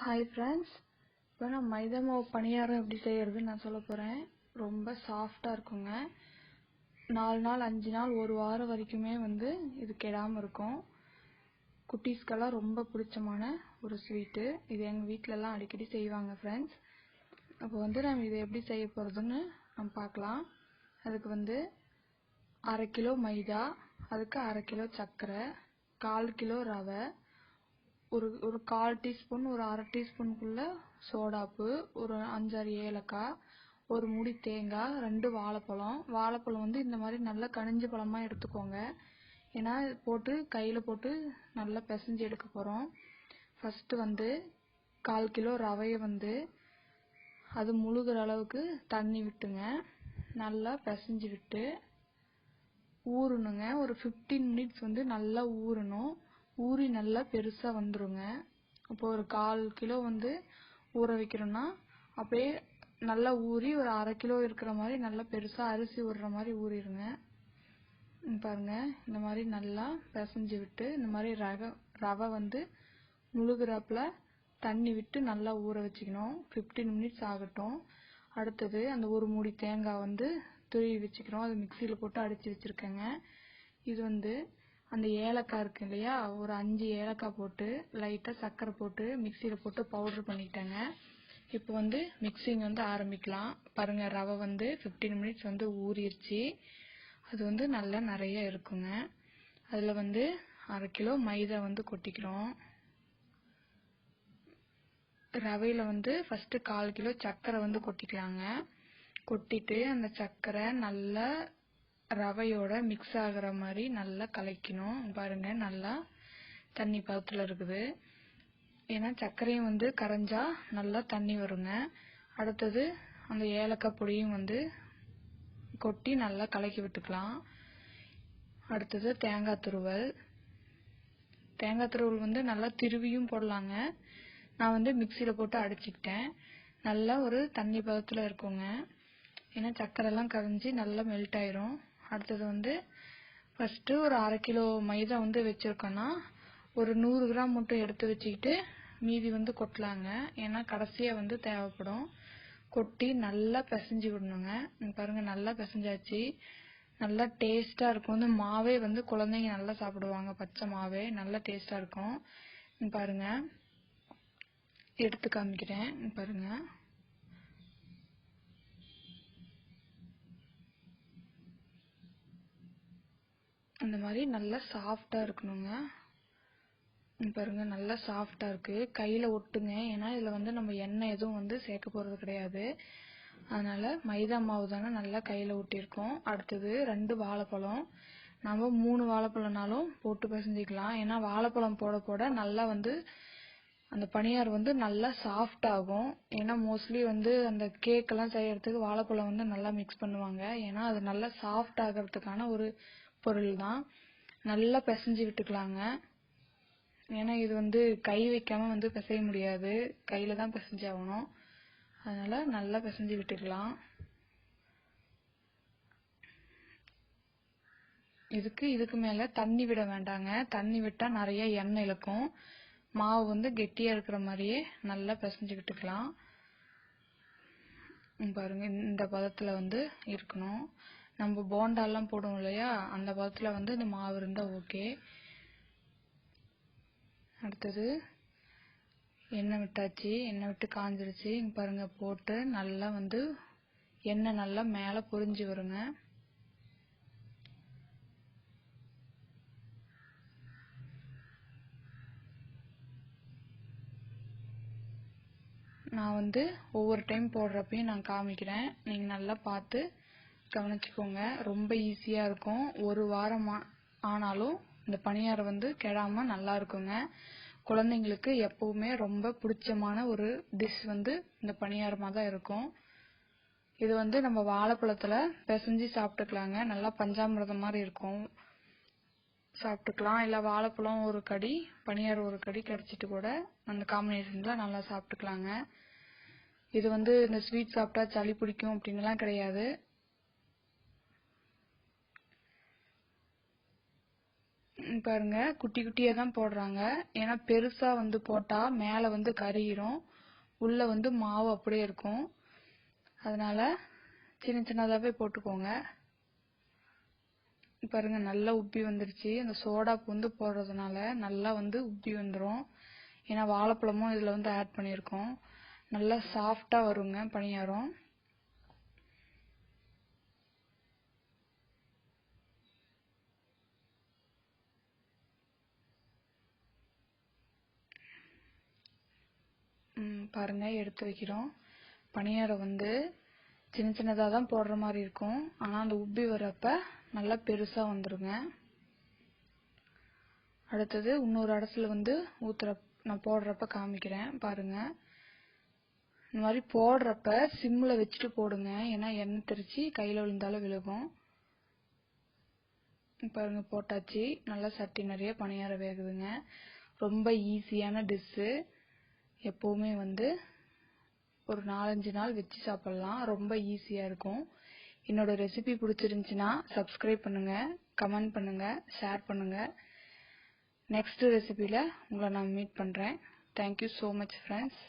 Hi friends இப்போ நான் மைதா மாவு பணியாரம் எப்படி செய்கிறதுன்னு நான் சொல்ல போகிறேன் ரொம்ப சாஃப்டாக இருக்குங்க. நாலு நாள் அஞ்சு நாள் ஒரு வாரம் வரைக்குமே வந்து இது கெடாமல் இருக்கும். குட்டீஸ்க்கெல்லாம் ரொம்ப பிடிச்சமான ஒரு ஸ்வீட்டு இது எங்கள் வீட்டிலலாம் அடிக்கடி செய்வாங்க ஃப்ரெண்ட்ஸ் அப்போ வந்து நம்ம இதை எப்படி செய்ய போகிறதுன்னு நம்ம பார்க்கலாம். அதுக்கு வந்து அரை கிலோ மைதா அதுக்கு அரை கிலோ சர்க்கரை கால் கிலோ ரவை ஒரு ஒரு கால் டீஸ்பூன் ஒரு அரை டீஸ்பூனுக்குள்ள சோடாப்பு ஒரு அஞ்சாறு ஏலக்காய் ஒரு முடி தேங்காய் ரெண்டு வாழைப்பழம். வாழைப்பழம் வந்து இந்த மாதிரி நல்லா கனிஞ்ச பழமாக எடுத்துக்கோங்க. ஏன்னா போட்டு கையில் போட்டு நல்லா பிசைஞ்சு எடுக்க போகிறோம் ஃபஸ்ட்டு வந்து கால் கிலோ ரவையை வந்து அது முழுகிற அளவுக்கு தண்ணி விட்டுங்க. நல்லா பிசைஞ்சு விட்டு ஊறணுங்க. ஒரு ஃபிஃப்டீன் மினிட்ஸ் வந்து நல்லா ஊறணும். ஊறி நல்லா பெருசாக வந்துருங்க. இப்போ ஒரு கால் கிலோ வந்து ஊற வைக்கிறோம்னா அப்படியே நல்லா ஊறி ஒரு அரை கிலோ இருக்கிற மாதிரி நல்லா பெருசாக அரிசி ஊறுற மாதிரி ஊறிடுங்க பாருங்க இந்த மாதிரி நல்லா பிசைஞ்சு விட்டு இந்த மாதிரி ரவை ரவை வந்து முழுகிறாப்பில் தண்ணி விட்டு நல்லா ஊற வச்சுக்கணும். ஃபிஃப்டீன் மினிட்ஸ் ஆகட்டும். அடுத்தது அந்த ஒரு மூடி தேங்காய் வந்து துருவி வச்சுக்கிறோம். அது மிக்சியில் போட்டு அடித்து வச்சுருக்கேங்க. இது வந்து அந்த ஏலக்காய் இருக்கு இல்லையா ஒரு அஞ்சு ஏலக்காய் போட்டு லைட்டாக சர்க்கரை போட்டு மிக்சியில் போட்டு பவுட்ரு பண்ணிட்டேங்க. இப்போ வந்து மிக்சிங் வந்து ஆரம்பிக்கலாம். பாருங்கள் ரவை வந்து ஃபிஃப்டீன் மினிட்ஸ் வந்து ஊறிடுச்சு. அது வந்து நல்லா நிறைய இருக்குங்க. அதில் வந்து அரை கிலோ மைதா வந்து கொட்டிக்கிறோம். ரவையில் வந்து ஃபஸ்ட்டு கால் கிலோ சர்க்கரை வந்து கொட்டிக்கலாங்க. கொட்டிட்டு அந்த சர்க்கரை நல்லா ரவையோட மிக்ஸ் ஆகிற மாதிரி நல்லா கலக்கணும் பாருங்க நல்லா தண்ணி பதத்தில் இருக்குது. ஏன்னா சர்க்கரையும் வந்து கரைஞ்சா நல்லா தண்ணி வருங்க. அடுத்தது அந்த ஏலக்காய் பொடியும் வந்து கொட்டி நல்லா கலக்கி விட்டுக்கலாம். அடுத்தது தேங்காய் துருவல். தேங்காய் துருவல் வந்து நல்லா திருவியும் போடலாங்க. நான் வந்து மிக்சியில் போட்டு அடிச்சுக்கிட்டேன். நல்லா ஒரு தண்ணி பதத்தில் இருக்குங்க. ஏன்னா சர்க்கரைலாம் கரைஞ்சி நல்லா மெல்ட் ஆயிரும். அடுத்தது வந்து ஃபஸ்ட்டு ஒரு அரை கிலோ மைதா வந்து வச்சுருக்கோன்னா ஒரு நூறு கிராம் மட்டும் எடுத்து வச்சுக்கிட்டு மீதி வந்து கொட்டலாங்க. ஏன்னா கடைசியாக வந்து தேவைப்படும். கொட்டி நல்லா பிசைஞ்சு விடணுங்க. பாருங்கள் நல்லா பிசைஞ்சாச்சு. நல்லா டேஸ்ட்டாக இருக்கும். வந்து மாவே வந்து குழந்தைங்க நல்லா சாப்பிடுவாங்க பச்சை மாவே. நல்லா டேஸ்ட்டாக இருக்கும். பாருங்கள் எடுத்து காமிக்கிறேன். பாருங்கள் அந்த மாதிரி நல்லா சாஃப்டாக இருக்கணுங்க. பாருங்க நல்லா சாஃப்டாக இருக்குது கையில் ஒட்டுங்க. ஏன்னா இதில் வந்து நம்ம எண்ணெய் எதுவும் வந்து சேர்க்க போகிறது கிடையாது. அதனால் மைதா மாவு தானே நல்லா கையில் ஒட்டியிருக்கோம் அடுத்தது ரெண்டு வாழைப்பழம். நம்ம மூணு வாழைப்பழம்னாலும் போட்டு பிசைஞ்சிக்கலாம். ஏன்னா வாழைப்பழம் போட போட நல்லா வந்து அந்த பணியார் வந்து நல்லா சாஃப்ட் ஆகும். ஏன்னா மோஸ்ட்லி வந்து அந்த கேக்கெல்லாம் செய்யறதுக்கு வாழைப்பழம் வந்து நல்லா மிக்ஸ் பண்ணுவாங்க. ஏன்னா அது நல்லா சாஃப்ட் ஆகிறதுக்கான ஒரு பொருள் தான். நல்லா பிசைஞ்சு விட்டுக்கலாங்க. ஏன்னா இது வந்து கை வைக்காம வந்து பிசைய முடியாது. கையில தான் பிசைஞ்சாகணும். அதனால நல்லா பிசைஞ்சு விட்டுக்கலாம். இதுக்கு இதுக்கு மேல தண்ணி விட வேண்டாங்க. தண்ணி விட்டா நிறைய எண்ணெய் இழுக்கும். மாவு வந்து கெட்டியா இருக்கிற மாதிரியே நல்லா பிசைஞ்சு விட்டுக்கலாம். பாருங்க இந்த பதத்துல வந்து இருக்கணும். நம்ம போண்டாலாம் போடுவோம் இல்லையா? அந்த பதத்தில் வந்து இந்த மாவு இருந்தால் ஓகே அடுத்தது எண்ணெய் விட்டாச்சு. எண்ணெய் விட்டு காஞ்சிருச்சு. இங்கே பாருங்கள் போட்டு நல்லா வந்து எண்ணெய் நல்லா மேலே பொரிஞ்சு வருங்க. நான் வந்து ஒவ்வொரு டைம் போடுறப்பையும் நான் காமிக்கிறேன். நீங்கள் நல்லா பார்த்து கவனிச்சுக்கோங்க. ரொம்ப ஈஸியாக இருக்கும். ஒரு வாரம் ஆனாலும் இந்த பணியாரம் வந்து கெடாம நல்லா இருக்குங்க. குழந்தைங்களுக்கு எப்பவுமே ரொம்ப பிடிச்சமான ஒரு டிஷ் வந்து இந்த பணியாரமாக தான் இருக்கும். இது வந்து நம்ம வாழைப்பழத்தில் பிசைஞ்சு சாப்பிட்டுக்கலாங்க. நல்லா பஞ்சாமிரதம் மாதிரி இருக்கும். சாப்பிட்டுக்கலாம். இல்லை வாழைப்பழம் ஒரு கடி பணியாரம் ஒரு கடி கிடச்சிட்டு கூட அந்த காம்பினேஷனில் நல்லா சாப்பிட்டுக்கலாங்க. இது வந்து இந்த ஸ்வீட் சாப்பிட்டா சளி பிடிக்கும் அப்படின்லாம் கிடையாது. பாருங்க குட்டி குட்டியா தான் போடுறாங்க. ஏன்னா பெருசா வந்து போட்டா மேல வந்து கருகிரும். உள்ள வந்து மாவு அப்படியே இருக்கும். அதனால சின்ன சின்னதாவே போட்டுக்கோங்க. பாருங்க நல்லா உப்பி வந்துருச்சு. அந்த சோடா வந்து போடுறதுனால நல்லா வந்து உப்பி வந்துடும் ஏன்னா வாழைப்பழமும் இதுல வந்து ஆட் பண்ணியிருக்கோம். நல்லா சாஃப்டா வருங்க பணியாரம். ம், பாருங்க எடுத்து வைக்கிறோம். பணியாரம் வந்து சின்ன சின்னதாக தான் போடுற மாதிரி இருக்கும். ஆனால் அந்த உப்பி வர்றப்ப நல்லா பெருசாக வந்துடுங்க அடுத்தது இன்னொரு அடசில் வந்து ஊத்துற நான் போடுறப்ப காமிக்கிறேன். பாருங்க. இந்த மாதிரி போடுறப்ப சிம்மில் வச்சுட்டு போடுங்க. ஏன்னா எண்ணெய் தெரிச்சு கையில் விழுந்தாலும் விழுகும். பாருங்க போட்டாச்சு. நல்லா சட்டி நிறைய பணியாரம் வேகுதுங்க. ரொம்ப ஈஸியான டிஷ்ஷு எப்போவுமே வந்து ஒரு நாலஞ்சு நாள் வச்சு சாப்பிட்லாம். ரொம்ப ஈஸியாக இருக்கும். என்னோட ரெசிபி பிடிச்சிருந்துச்சின்னா சப்ஸ்கிரைப் பண்ணுங்கள் கமெண்ட் பண்ணுங்கள் ஷேர் பண்ணுங்கள் நெக்ஸ்ட் ரெசிபியில் உங்களை நான் மீட் பண்ணுறேன் தேங்க்யூ ஸோ மச் ஃப்ரெண்ட்ஸ்